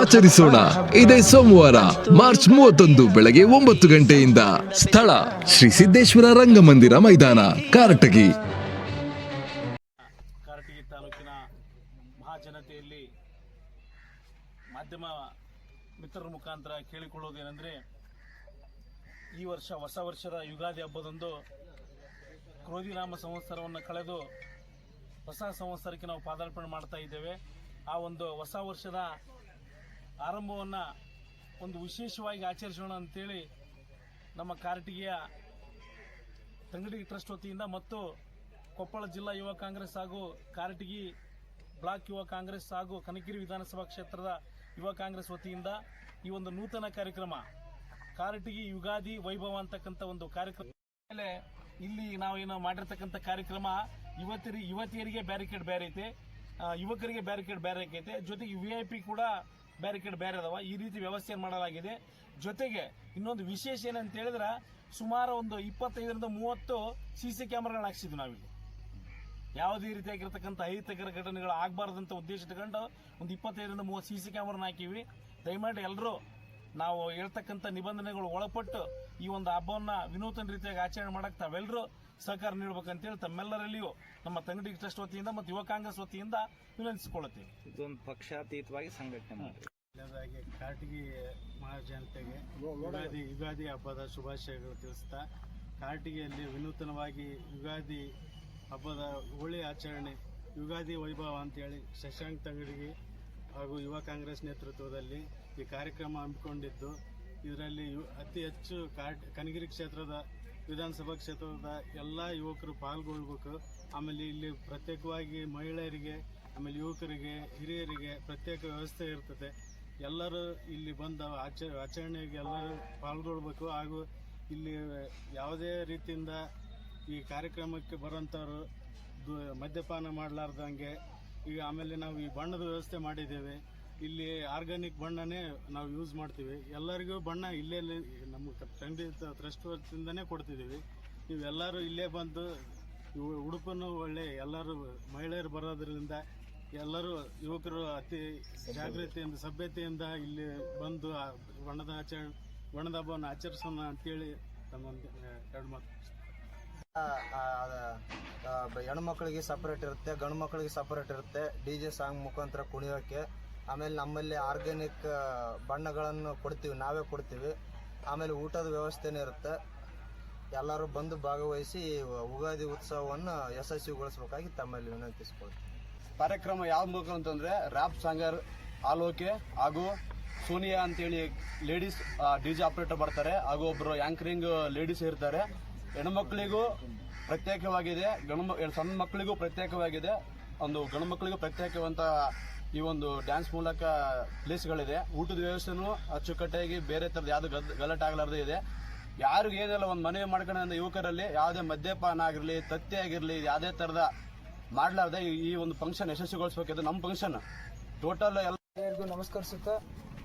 ಆಚರಿಸೋಣ. ಇದೇ ಸೋಮವಾರ, ಮಾರ್ಚ್ ಮೂವತ್ತೊಂದು ಬೆಳಗ್ಗೆ ಒಂಬತ್ತು ಗಂಟೆಯಿಂದ. ಸ್ಥಳ, ಶ್ರೀ ಸಿದ್ದೇಶ್ವರ ರಂಗಮಂದಿರ ಮೈದಾನ, ಕಾರಟಗಿ. ಕಾರಟಗಿ ತಾಲೂಕಿನ ಮಹಾಜನತೆಯಲ್ಲಿ ಮಾಧ್ಯಮ ಮಿತ್ರರ ಮುಖಾಂತರ ಕೇಳಿಕೊಳ್ಳುವುದೇನೆಂದರೆ ಈ ವರ್ಷ ಹೊಸ ವರ್ಷದ ಯುಗಾದಿ ಹಬ್ಬದಂದು ಕ್ರೋಧಿನಾಮ ಸಂವತ್ಸರವನ್ನು ಕಳೆದು ಹೊಸ ಸಂವತ್ಸರಕ್ಕೆ ನಾವು ಪಾದಾರ್ಪಣೆ ಮಾಡ್ತಾ ಇದ್ದೇವೆ. ಆ ಒಂದು ಹೊಸ ವರ್ಷದ ಆರಂಭವನ್ನು ಒಂದು ವಿಶೇಷವಾಗಿ ಆಚರಿಸೋಣ ಅಂತೇಳಿ ನಮ್ಮ ಕಾರಟಗಿಯ ತಂಗಡಿ ಟ್ರಸ್ಟ್ ವತಿಯಿಂದ ಮತ್ತು ಕೊಪ್ಪಳ ಜಿಲ್ಲಾ ಯುವ ಕಾಂಗ್ರೆಸ್ ಹಾಗೂ ಕಾರಟಗಿ ಬ್ಲಾಕ್ ಯುವ ಕಾಂಗ್ರೆಸ್ ಹಾಗೂ ಕನಕಿರಿ ವಿಧಾನಸಭಾ ಕ್ಷೇತ್ರದ ಯುವ ಕಾಂಗ್ರೆಸ್ ವತಿಯಿಂದ ಈ ಒಂದು ನೂತನ ಕಾರ್ಯಕ್ರಮ ಕಾರಟಗಿ ಯುಗಾದಿ ವೈಭವ ಅಂತಕ್ಕಂಥ ಒಂದು ಕಾರ್ಯಕ್ರಮ ಇಲ್ಲಿ ನಾವು ಏನು ಮಾಡಿರ್ತಕ್ಕಂಥ ಕಾರ್ಯಕ್ರಮ ಯುವತಿಯರಿ ಯುವತಿಯರಿಗೆ ಬ್ಯಾರಿಕೇಡ್ ಬೇರೆ ಐತೆ. ಯುವಕರಿಗೆ ಬ್ಯಾರಿಕೇಡ್ ಬೇರೆ ಆಕೈತೆ. ಜೊತೆಗೆ ವಿ ಐ ಪಿ ಕೂಡ ಬ್ಯಾರಿಕೇಡ್ ಬೇರೆ ಅದಾವ. ಈ ರೀತಿ ವ್ಯವಸ್ಥೆಯನ್ನು ಮಾಡಲಾಗಿದೆ. ಜೊತೆಗೆ ಇನ್ನೊಂದು ವಿಶೇಷ ಏನಂತ ಹೇಳಿದ್ರೆ ಸುಮಾರು ಒಂದು ಇಪ್ಪತ್ತೈದರಿಂದ ಮೂವತ್ತು ಸಿ ಸಿ ಕ್ಯಾಮ್ರಾಗಳು ಹಾಕ್ಸಿದ್ವಿ ನಾವಿಲ್ಲಿ. ಯಾವುದೇ ರೀತಿಯಾಗಿರ್ತಕ್ಕಂಥ ಅಹಿತಕರ ಘಟನೆಗಳು ಆಗಬಾರ್ದಂತ ಉದ್ದೇಶ ಇಟ್ಕೊಂಡು ಒಂದು ಇಪ್ಪತ್ತೈದರಿಂದ ಮೂವತ್ತು ಸಿ ಸಿ ಕ್ಯಾಮ್ರಾನ ಹಾಕಿವಿ. ದಯಮಾಡಿ ಎಲ್ಲರೂ ನಾವು ಹೇಳ್ತಕ್ಕಂಥ ನಿಬಂಧನೆಗಳು ಒಳಪಟ್ಟು ಈ ಒಂದು ಹಬ್ಬವನ್ನು ವಿನೂತನ ರೀತಿಯಾಗಿ ಆಚರಣೆ ಮಾಡಕ್ಕೆ ತಾವೆಲ್ಲರೂ ಸಹಕಾರ ನೀಡಬೇಕಂತೇಳಿ ತಮ್ಮೆಲ್ಲರಲ್ಲಿಯೂ ನಮ್ಮ ತಂಗಡಿ ಟ್ರಸ್ಟ್ ವತಿಯಿಂದ ಮತ್ತು ಯುವ ಕಾಂಗ್ರೆಸ್ ವತಿಯಿಂದ ವಿನಂತಿಸಿಕೊಳ್ಳುತ್ತೇವೆ ಇದೊಂದು ಪಕ್ಷಾತೀತವಾಗಿ ಸಂಘಟನೆ ಮಾಡಿ. ಮೊದಲಾಗಿ ಮಹಾ ಮಹಾಜನತೆಗೆ ಯುಗಾದಿ ಯುಗಾದಿ ಹಬ್ಬದ ಶುಭಾಶಯಗಳು ತಿಳಿಸ್ತಾ ಕಾಟಗಿಯಲ್ಲಿ ವಿನೂತನವಾಗಿ ಯುಗಾದಿ ಹಬ್ಬದ ಹೋಳಿ ಆಚರಣೆ ಯುಗಾದಿ ವೈಭವ ಅಂತೇಳಿ ಶಶಾಂಕ್ ತಂಗಡಿಗೆ ಹಾಗೂ ಯುವ ಕಾಂಗ್ರೆಸ್ ನೇತೃತ್ವದಲ್ಲಿ ಈ ಕಾರ್ಯಕ್ರಮ ಹಮ್ಮಿಕೊಂಡಿದ್ದು, ಇದರಲ್ಲಿ ಅತಿ ಹೆಚ್ಚು ಕಾಟ್ ಕನಗಿರಿ ಕ್ಷೇತ್ರದ, ವಿಧಾನಸಭಾ ಕ್ಷೇತ್ರದ ಎಲ್ಲ ಯುವಕರು ಪಾಲ್ಗೊಳ್ಬೇಕು. ಆಮೇಲೆ ಇಲ್ಲಿ ಪ್ರತ್ಯೇಕವಾಗಿ ಮಹಿಳೆಯರಿಗೆ, ಆಮೇಲೆ ಯುವಕರಿಗೆ, ಹಿರಿಯರಿಗೆ ಪ್ರತ್ಯೇಕ ವ್ಯವಸ್ಥೆ ಇರ್ತದೆ. ಎಲ್ಲರೂ ಇಲ್ಲಿ ಬಂದ ಆಚ, ಆಚರಣೆಗೆ ಎಲ್ಲರೂ ಪಾಲ್ಗೊಳ್ಬೇಕು. ಹಾಗೂ ಇಲ್ಲಿ ಯಾವುದೇ ರೀತಿಯಿಂದ ಈ ಕಾರ್ಯಕ್ರಮಕ್ಕೆ ಬರೋಂಥವ್ರು ಮದ್ಯಪಾನ ಮಾಡಲಾರ್ದಂಗೆ, ಈಗ ಆಮೇಲೆ ನಾವು ಈ ಬಣ್ಣದ ವ್ಯವಸ್ಥೆ ಮಾಡಿದ್ದೇವೆ. ಇಲ್ಲಿ ಆರ್ಗ್ಯಾನಿಕ್ ಬಣ್ಣನೇ ನಾವು ಯೂಸ್ ಮಾಡ್ತೀವಿ. ಎಲ್ಲರಿಗೂ ಬಣ್ಣ ಇಲ್ಲೇ ನಮ್ಮ ಖಂಡಿತ ಟ್ರಸ್ಟ್ ವರ್ತಿಂದನೇ ಕೊಡ್ತಿದ್ದೀವಿ ನೀವೆಲ್ಲರೂ ಇಲ್ಲೇ ಬಂದು ಉಡುಪನ್ನು ಒಳ್ಳೆ ಎಲ್ಲರೂ ಮಹಿಳೆಯರು ಬರೋದ್ರಿಂದ ಎಲ್ಲರೂ ಯುವಕರು ಅತಿ ಜಾಗೃತಿಯಿಂದ ಸಭ್ಯತೆಯಿಂದ ಇಲ್ಲಿ ಬಂದು ಬಣ್ಣದ ಆಚರಣೆ, ಬಣ್ಣದ ಹಬ್ಬವನ್ನು ಆಚರಿಸೋಣ ಅಂತೇಳಿ ನಮ್ಮೊಂದು ಎರಡು ಮಾತು. ಹೆಣ್ಮಕ್ಳಿಗೆ ಸಪ್ರೇಟ್ ಇರುತ್ತೆ, ಗಂಡು ಮಕ್ಕಳಿಗೆ ಸಪ್ರೇಟ್ ಇರುತ್ತೆ. ಡಿ ಜೆ ಸಾಂಗ್ ಮುಖಾಂತರ ಕುಣಿಯೋಕ್ಕೆ ಆಮೇಲೆ ನಮ್ಮಲ್ಲಿ ಆರ್ಗ್ಯಾನಿಕ್ ಬಣ್ಣಗಳನ್ನು ಕೊಡ್ತೀವಿ, ನಾವೇ ಕೊಡ್ತೀವಿ. ಆಮೇಲೆ ಊಟದ ವ್ಯವಸ್ಥೆನೇ ಇರುತ್ತೆ. ಎಲ್ಲರೂ ಬಂದು ಭಾಗವಹಿಸಿ ಉಗಾದಿ ಉತ್ಸವವನ್ನು ಯಶಸ್ವಿಗೊಳಿಸಬೇಕಾಗಿ ತಮ್ಮಲ್ಲಿ ವಿನಂತಿಸ್ಕೊಳ್ತೀವಿ ಕಾರ್ಯಕ್ರಮ ಯಾವ ಮೂಲಕ ಅಂತಂದರೆ ರ್ಯಾಪ್ ಸಾಂಗರ್, ಆಲೋಕೆ ಹಾಗೂ ಸೋನಿಯಾ ಅಂತೇಳಿ ಲೇಡೀಸ್ ಡಿ ಜೆ ಆಪರೇಟರ್ ಬರ್ತಾರೆ. ಹಾಗೂ ಒಬ್ಬರು ಆ್ಯಂಕರಿಂಗ್ ಲೇಡೀಸ್ ಇರ್ತಾರೆ. ಹೆಣ್ಮಕ್ಳಿಗೂ ಪ್ರತ್ಯೇಕವಾಗಿದೆ. ಗಂಡು ಮ- ಸಣ್ಣ ಮಕ್ಕಳಿಗೂ ಪ್ರತ್ಯೇಕವಾಗಿದೆ. ಒಂದು ಗಂಡು ಮಕ್ಕಳಿಗೂ ಪ್ರತ್ಯೇಕವಂತ ಈ ಒಂದು ಡ್ಯಾನ್ಸ್ ಮೂಲಕ ಪ್ಲೇಸ್ಗಳಿದೆ ಊಟದ ವ್ಯವಸ್ಥೆನೂ ಅಚ್ಚುಕಟ್ಟಾಗಿ ಬೇರೆ ಥರದ ಯಾವುದು ಗಲಾಟೆ ಆಗಲಾರ್ದೇ ಇದೆ. ಯಾರಿಗೂ ಏನೆಲ್ಲ, ಒಂದು ಮನವಿ ಮಾಡ್ಕೊಂಡ ಯುವಕರಲ್ಲಿ ಯಾವುದೇ ಮದ್ಯಪಾನ ಆಗಿರಲಿ, ತತ್ತಿ ಆಗಿರಲಿ, ಯಾವುದೇ ಥರದ ಮಾಡಲಾರ್ದೆ ಈ- ಒಂದು ಫಂಕ್ಷನ್ ಯಶಸ್ವಿಗೊಳಿಸಬೇಕಿದೆ ನಮ್ಮ ಫಂಕ್ಷನ್ ಟೋಟಲ್ ಎಲ್ಲ ಎಲ್ಲರಿಗೂ ನಮಸ್ಕರಿಸುತ್ತಾ,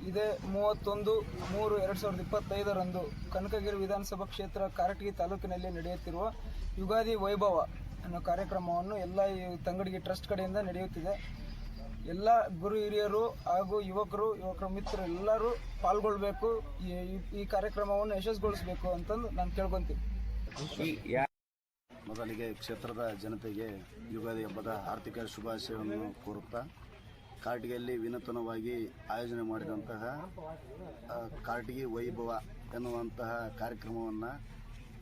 ಇದೇ ಮೂವತ್ತೊಂದು, ಮೂರು, ಎರಡು ಸಾವಿರದ ಇಪ್ಪತ್ತೈದರಂದು ಕನಕಗಿರಿ ವಿಧಾನಸಭಾ ಕ್ಷೇತ್ರ ಕಾರಟಗಿ ತಾಲೂಕಿನಲ್ಲಿ ನಡೆಯುತ್ತಿರುವ ಯುಗಾದಿ ವೈಭವ ಅನ್ನೋ ಕಾರ್ಯಕ್ರಮವನ್ನು ಎಲ್ಲ ಈ ತಂಗಡಿಗೆ ಟ್ರಸ್ಟ್ ಕಡೆಯಿಂದ ನಡೆಯುತ್ತಿದೆ. ಎಲ್ಲ ಗುರು ಹಿರಿಯರು ಹಾಗೂ ಯುವಕರು, ಯುವಕರ ಮಿತ್ರರು ಎಲ್ಲರೂ ಪಾಲ್ಗೊಳ್ಬೇಕು, ಈ- ಕಾರ್ಯಕ್ರಮವನ್ನು ಯಶಸ್ವಿಗೊಳಿಸಬೇಕು ಅಂತಂದು ನಾನು ಕೇಳ್ಕೊಂತೀನಿ. ಮೊದಲಿಗೆ ಕ್ಷೇತ್ರದ ಜನತೆಗೆ ಯುಗಾದಿ ಹಬ್ಬದ ಆರ್ಥಿಕ ಶುಭಾಶಯವನ್ನು ಕೋರುತ್ತಾ ಕಾಟಿಗೆಯಲ್ಲಿ ವಿನೂತನವಾಗಿ ಆಯೋಜನೆ ಮಾಡಿದಂತಹ ಕಾರ್ಟಿಗೆ ವೈಭವ ಎನ್ನುವಂತಹ ಕಾರ್ಯಕ್ರಮವನ್ನು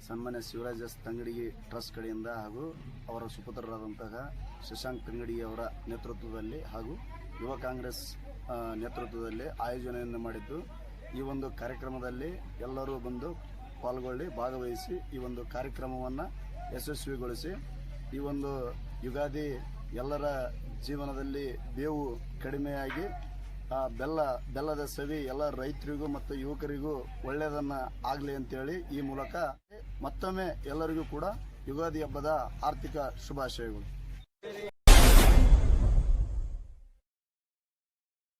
ಸನ್ಮಾನ್ಯ ಶಿವರಾಜ್ ಎಸ್ ತಂಗಡಿಗೆ ಟ್ರಸ್ಟ್ ಕಡೆಯಿಂದ ಹಾಗೂ ಅವರ ಸುಪುತ್ರರಾದಂತಹ ಶಶಾಂಕ್ ತಂಗಡಿ ಅವರ ನೇತೃತ್ವದಲ್ಲಿ ಹಾಗೂ ಯುವ ಕಾಂಗ್ರೆಸ್ ನೇತೃತ್ವದಲ್ಲಿ ಆಯೋಜನೆಯನ್ನು ಮಾಡಿದ್ದು, ಈ ಒಂದು ಕಾರ್ಯಕ್ರಮದಲ್ಲಿ ಎಲ್ಲರೂ ಬಂದು ಪಾಲ್ಗೊಳ್ಳಿ, ಭಾಗವಹಿಸಿ ಈ ಒಂದು ಕಾರ್ಯಕ್ರಮವನ್ನು ಯಶಸ್ವಿಗೊಳಿಸಿ, ಈ ಒಂದು ಯುಗಾದಿ ಎಲ್ಲರ ಜೀವನದಲ್ಲಿ ಬೇವು ಕಡಿಮೆಯಾಗಿ ಆ, ಬೆಲ್ಲ ಬೆಲ್ಲದ ಸವಿ ಎಲ್ಲ ರೈತರಿಗೂ ಮತ್ತು ಯುವಕರಿಗೂ ಒಳ್ಳೆಯದನ್ನ ಆಗಲಿ ಅಂತೇಳಿ ಈ ಮೂಲಕ ಮತ್ತೊಮ್ಮೆ ಎಲ್ಲರಿಗೂ ಕೂಡ ಯುಗಾದಿ ಹಬ್ಬದ ಆರ್ಥಿಕ ಶುಭಾಶಯಗಳು.